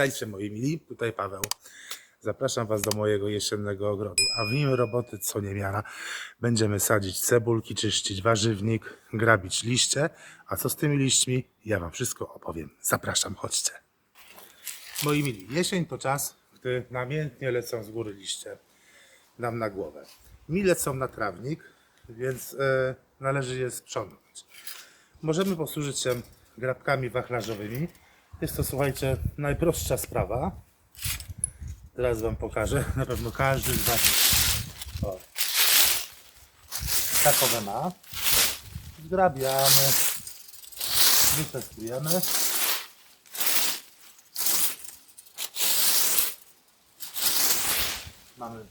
Witajcie moi mili, tutaj Paweł. Zapraszam Was do mojego jesiennego ogrodu. A w nim roboty co niemiara. Będziemy sadzić cebulki, czyścić warzywnik, grabić liście. A co z tymi liśćmi? Ja Wam wszystko opowiem. Zapraszam, chodźcie. Moi mili, jesień to czas, gdy namiętnie lecą z góry liście nam na głowę. Mi lecą na trawnik, więc e, należy je sprzątnąć. Możemy posłużyć się grabkami wachlarzowymi. Jest to, słuchajcie, najprostsza sprawa. Teraz Wam pokażę. Na pewno każdy z Was o, takowe ma. Zgrabiamy, wytestujemy. Mamy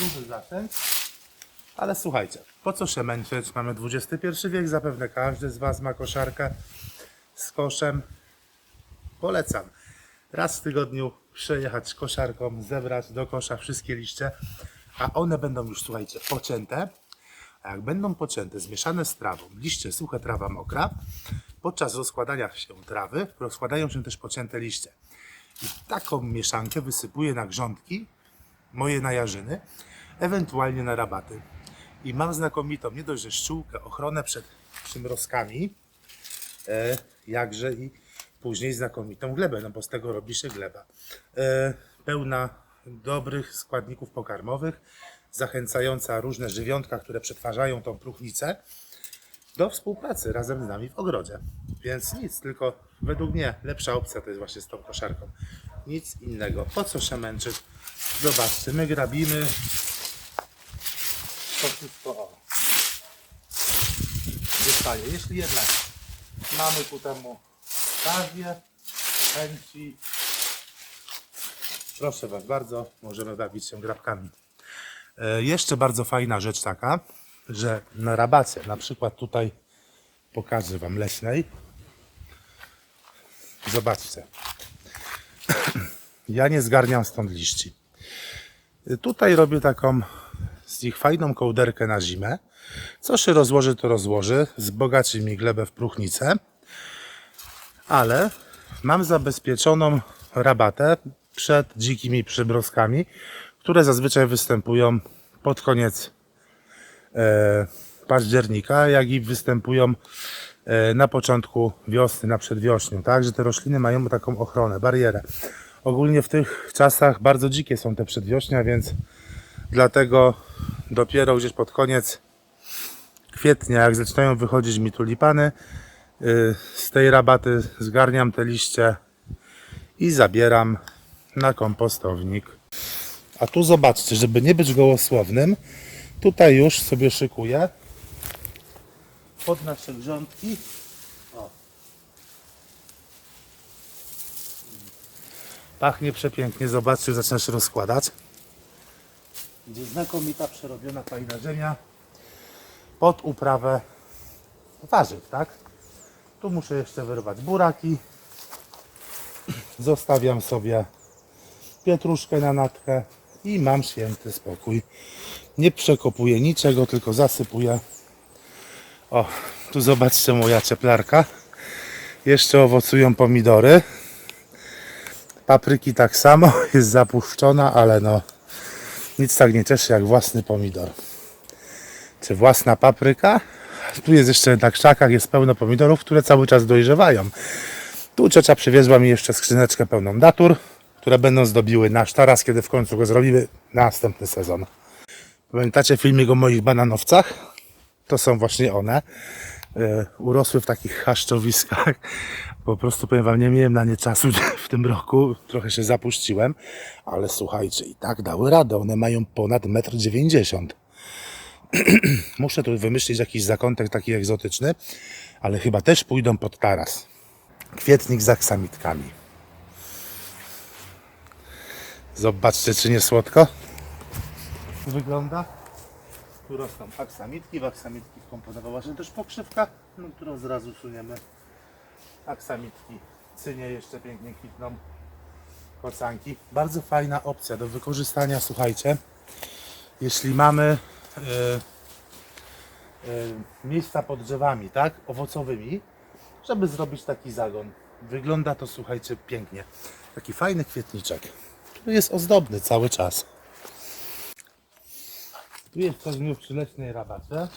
duży zasięg. Ale słuchajcie, po co się męczyć? Mamy XXI wiek, zapewne każdy z Was ma koszarkę z koszem. Polecam. Raz w tygodniu przejechać koszarką, zebrać do kosza wszystkie liście, a one będą już, słuchajcie, pocięte. A jak będą pocięte, zmieszane z trawą, liście suche, trawa mokra, podczas rozkładania się trawy rozkładają się też pocięte liście. I taką mieszankę wysypuję na grządki, moje na jarzyny, ewentualnie na rabaty. I mam znakomitą, nie dość, że ściółkę, ochronę przed przymrozkami, e, jakże i później znakomitą glebę, no bo z tego robi się gleba. E, pełna dobrych składników pokarmowych, zachęcająca różne żywiątka, które przetwarzają tą próchnicę do współpracy razem z nami w ogrodzie. Więc nic, tylko według mnie lepsza opcja to jest właśnie z tą koszarką. Nic innego. Po co się męczyć? Zobaczcie, my grabimy to wszystko o. Wystaje. Jeśli jednak mamy ku temu okazję, chęci, proszę Was bardzo, możemy bawić się grabkami. E, jeszcze bardzo fajna rzecz taka, że na rabacie, na przykład tutaj pokażę Wam leśnej. Zobaczcie. Ja nie zgarniam stąd liści. E, Tutaj robię taką z nich fajną kołderkę na zimę. Co się rozłoży, to rozłoży. Zbogaci mi glebę w próchnicę. Ale mam zabezpieczoną rabatę przed dzikimi przymrozkami, które zazwyczaj występują pod koniec e, października, jak i występują e, na początku wiosny, na przedwiośniu. Tak, że te rośliny mają taką ochronę, barierę. Ogólnie w tych czasach bardzo dzikie są te przedwiośnia, więc Dlatego dopiero gdzieś pod koniec kwietnia, jak zaczynają wychodzić mi tulipany, z tej rabaty zgarniam te liście i zabieram na kompostownik. A tu zobaczcie, żeby nie być gołosłownym, tutaj już sobie szykuję pod nasze grządki. O. Pachnie przepięknie, zobaczcie, zaczyna się rozkładać gdzie znakomita przerobiona fajna ziemia pod uprawę warzyw, tak? Tu muszę jeszcze wyrwać buraki. Zostawiam sobie pietruszkę na natkę i mam święty spokój. Nie przekopuję niczego, tylko zasypuję. O, tu zobaczcie moja cieplarka. Jeszcze owocują pomidory. Papryki tak samo, jest zapuszczona, ale no nic tak nie cieszy jak własny pomidor. Czy własna papryka? Tu jest jeszcze na krzakach, jest pełno pomidorów, które cały czas dojrzewają. Tu ciocia przywiezła mi jeszcze skrzyneczkę pełną datur, które będą zdobiły nasz taras, kiedy w końcu go zrobimy na następny sezon. Pamiętacie filmik o moich bananowcach? To są właśnie one. E, urosły w takich chaszczowiskach. Po prostu powiem wam, nie miałem na nie czasu w tym roku. Trochę się zapuściłem, ale słuchajcie, i tak dały radę. One mają ponad 1,90 m. Muszę tu wymyślić jakiś zakątek taki egzotyczny, ale chyba też pójdą pod taras. Kwietnik z aksamitkami. Zobaczcie, czy nie słodko wygląda. Tu rosną aksamitki, w aksamitki wkomponowała się też pokrzywka, no, którą zrazu suniemy. Aksamitki, cynie jeszcze pięknie kwitną, kocanki. Bardzo fajna opcja do wykorzystania, słuchajcie, jeśli mamy miejsca pod drzewami, tak, owocowymi, żeby zrobić taki zagon. Wygląda to, słuchajcie, pięknie. Taki fajny kwietniczek, który jest ozdobny cały czas. Tu jest mi przy leśnej rabacie.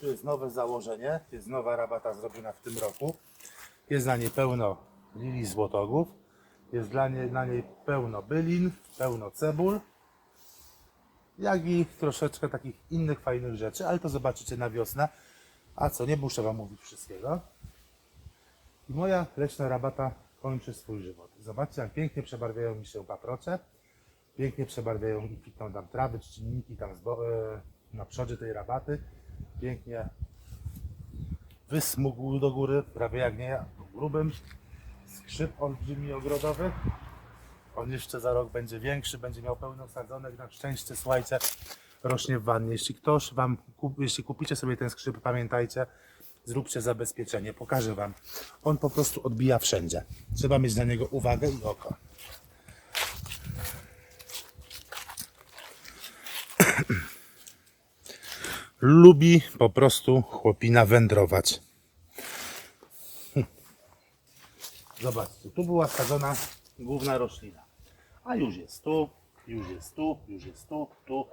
Tu jest nowe założenie, jest nowa rabata zrobiona w tym roku. Jest na niej pełno lilii złotogów, jest dla niej, na niej pełno bylin, pełno cebul, jak i troszeczkę takich innych fajnych rzeczy, ale to zobaczycie na wiosnę. A co, nie muszę Wam mówić wszystkiego. I moja leśna rabata kończy swój żywot. Zobaczcie, jak pięknie przebarwiają mi się paprocze, pięknie przebarwiają i kwitną tam trawy, trzcinniki tam e, na przodzie tej rabaty. Pięknie wysmugł do góry, prawie jak nie grubym. Skrzyp olbrzymi ogrodowy. On jeszcze za rok będzie większy, będzie miał pełno sadzonek. Na szczęście, słuchajcie, rośnie w wannie. Jeśli ktoś wam, kup, jeśli kupicie sobie ten skrzyp, pamiętajcie, zróbcie zabezpieczenie. Pokażę wam. On po prostu odbija wszędzie. Trzeba mieć na niego uwagę i oko. Lubi po prostu chłopina wędrować. Zobaczcie, tu była sadzona główna roślina. A już jest tu, już jest tu, już jest tu, tu.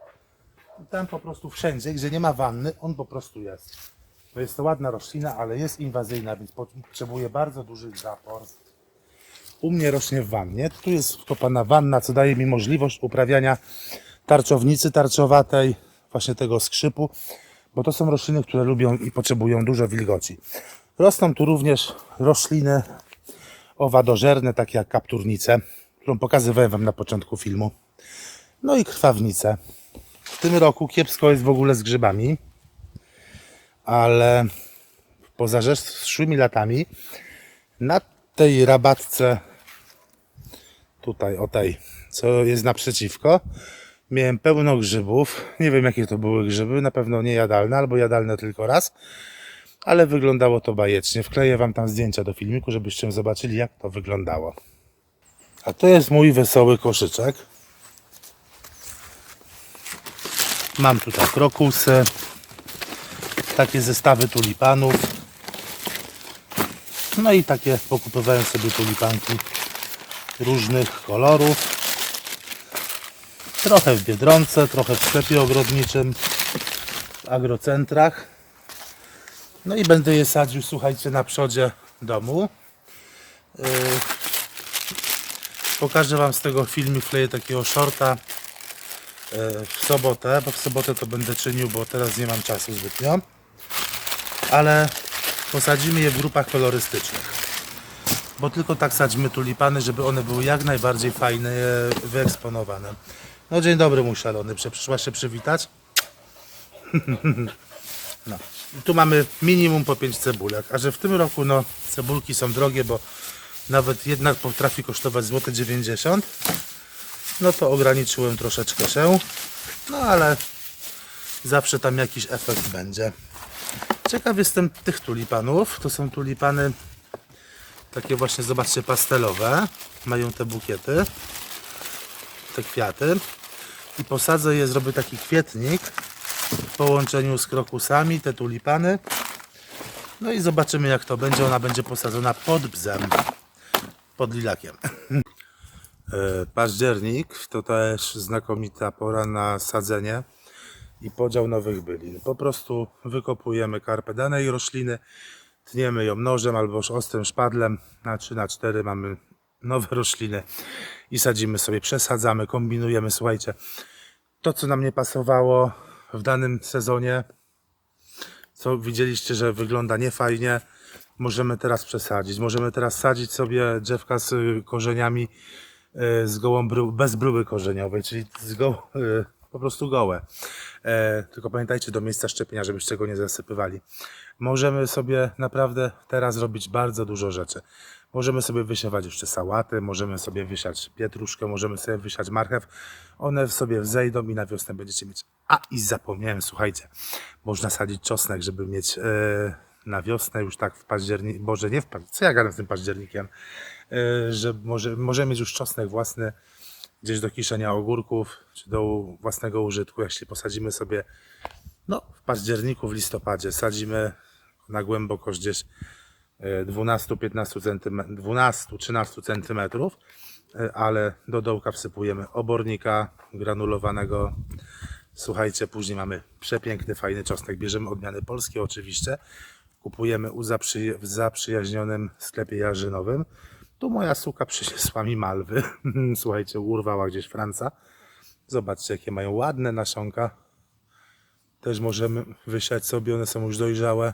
I tam po prostu wszędzie, gdzie nie ma wanny, on po prostu jest. To jest to ładna roślina, ale jest inwazyjna, więc potrzebuje bardzo dużych zapor. U mnie rośnie w wannie. Tu jest wkopana wanna, co daje mi możliwość uprawiania tarczownicy tarczowatej, właśnie tego skrzypu, bo to są rośliny, które lubią i potrzebują dużo wilgoci. Rosną tu również rośliny owadożerne, takie jak kapturnice, którą pokazywałem Wam na początku filmu. No i krwawnice. W tym roku kiepsko jest w ogóle z grzybami, ale poza zeszłymi latami na tej rabatce, tutaj o tej, co jest naprzeciwko, miałem pełno grzybów. Nie wiem jakie to były grzyby, na pewno nie jadalne, albo jadalne tylko raz ale wyglądało to bajecznie. Wkleję Wam tam zdjęcia do filmiku, żebyście zobaczyli, jak to wyglądało. A to jest mój wesoły koszyczek. Mam tutaj krokusy, takie zestawy tulipanów. No i takie pokupowałem sobie tulipanki różnych kolorów. Trochę w Biedronce, trochę w sklepie ogrodniczym, w agrocentrach. No i będę je sadził, słuchajcie, na przodzie domu. Yy, pokażę Wam z tego filmu, wkleję takiego shorta yy, w sobotę, bo w sobotę to będę czynił, bo teraz nie mam czasu zbytnio. Ale posadzimy je w grupach kolorystycznych. Bo tylko tak sadzimy tulipany, żeby one były jak najbardziej fajne, e, wyeksponowane. No dzień dobry mój szalony, przyszłaś się przywitać? No. Tu mamy minimum po 5 cebulek, a że w tym roku no, cebulki są drogie, bo nawet jedna potrafi kosztować złote 90 no to ograniczyłem troszeczkę się, no ale zawsze tam jakiś efekt będzie. Ciekaw jestem tych tulipanów, to są tulipany takie właśnie, zobaczcie, pastelowe, mają te bukiety, te kwiaty i posadzę je, zrobię taki kwietnik w połączeniu z krokusami, te tulipany. No i zobaczymy jak to będzie. Ona będzie posadzona pod bzem, pod lilakiem. E, Październik to też znakomita pora na sadzenie i podział nowych bylin. Po prostu wykopujemy karpę danej rośliny, tniemy ją nożem albo ostrym szpadlem na 3 na 4 mamy nowe rośliny i sadzimy sobie, przesadzamy, kombinujemy. Słuchajcie, to co nam nie pasowało w danym sezonie, co widzieliście, że wygląda niefajnie, możemy teraz przesadzić. Możemy teraz sadzić sobie drzewka z korzeniami y, z gołą bru, bez bryły korzeniowej, czyli z go, y, po prostu gołe. E, tylko pamiętajcie do miejsca szczepienia, żebyście go nie zasypywali. Możemy sobie naprawdę teraz robić bardzo dużo rzeczy. Możemy sobie wysiewać jeszcze sałaty, możemy sobie wysiać pietruszkę, możemy sobie wysiać marchew. One sobie wzejdą i na wiosnę będziecie mieć. A i zapomniałem, słuchajcie, można sadzić czosnek, żeby mieć e, na wiosnę już tak w październiku, Boże nie w październiku, co ja gadam z tym październikiem, e, że może, możemy mieć już czosnek własny gdzieś do kiszenia ogórków, czy do własnego użytku, się posadzimy sobie no, w październiku, w listopadzie, sadzimy na głębokość gdzieś 12-15 cm, 12-13 cm, ale do dołka wsypujemy obornika granulowanego. Słuchajcie, później mamy przepiękny, fajny czosnek. Bierzemy odmiany polskie oczywiście. Kupujemy u zaprzy, w zaprzyjaźnionym sklepie jarzynowym. Tu moja suka przyniosła mi malwy. Słuchajcie, urwała gdzieś Franca. Zobaczcie, jakie mają ładne nasionka. Też możemy wysiać sobie, one są już dojrzałe.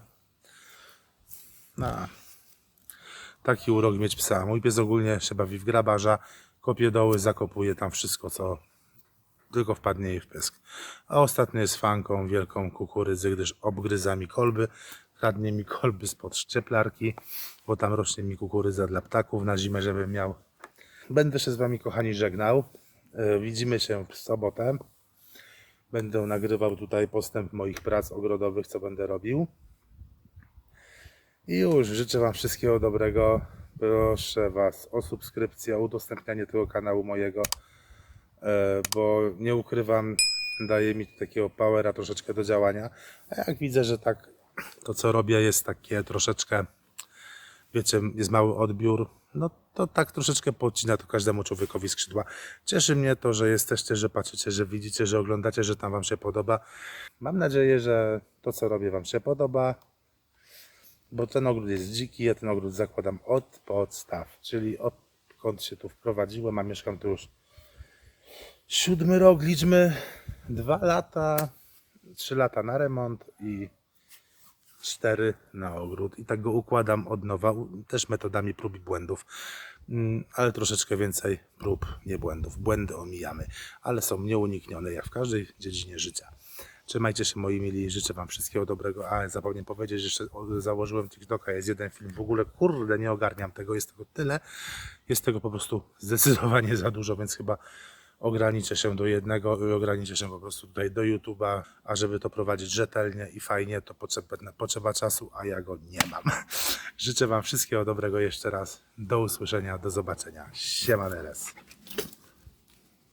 No. Taki urok mieć psa. Mój pies ogólnie się bawi w grabarza, kopie doły, zakopuje tam wszystko, co tylko wpadnie jej w pysk. A ostatnio jest fanką wielką kukurydzy, gdyż obgryza mi kolby, kradnie mi kolby spod szczeplarki, bo tam rośnie mi kukurydza dla ptaków na zimę, żebym miał. Będę się z wami, kochani, żegnał. E, Widzimy się w sobotę. Będę nagrywał tutaj postęp moich prac ogrodowych, co będę robił. I już życzę Wam wszystkiego dobrego. Proszę Was o subskrypcję, o udostępnianie tego kanału mojego, e, bo nie ukrywam, daje mi takiego powera troszeczkę do działania. A jak widzę, że tak to co robię jest takie troszeczkę, wiecie, jest mały odbiór, no to tak troszeczkę podcina to każdemu człowiekowi skrzydła. Cieszy mnie to, że jesteście, że patrzycie, że widzicie, że oglądacie, że tam Wam się podoba. Mam nadzieję, że to co robię Wam się podoba bo ten ogród jest dziki, ja ten ogród zakładam od podstaw, czyli odkąd się tu wprowadziłem, a mieszkam tu już siódmy rok, liczmy dwa lata, trzy lata na remont i cztery na ogród i tak go układam od nowa, też metodami prób i błędów, Mm, ale troszeczkę więcej prób, nie błędów. Błędy omijamy, ale są nieuniknione jak w każdej dziedzinie życia. Trzymajcie się moi mili, życzę Wam wszystkiego dobrego. A zapomniałem powiedzieć, że jeszcze założyłem TikToka, jest jeden film. W ogóle kurde nie ogarniam tego, jest tego tyle. Jest tego po prostu zdecydowanie za dużo, więc chyba ograniczę się do jednego i ograniczę się po prostu tutaj do YouTube'a, a żeby to prowadzić rzetelnie i fajnie, to potrzeba, potrzeba czasu, a ja go nie mam. Życzę Wam wszystkiego dobrego jeszcze raz. Do usłyszenia, do zobaczenia. Siema Neres.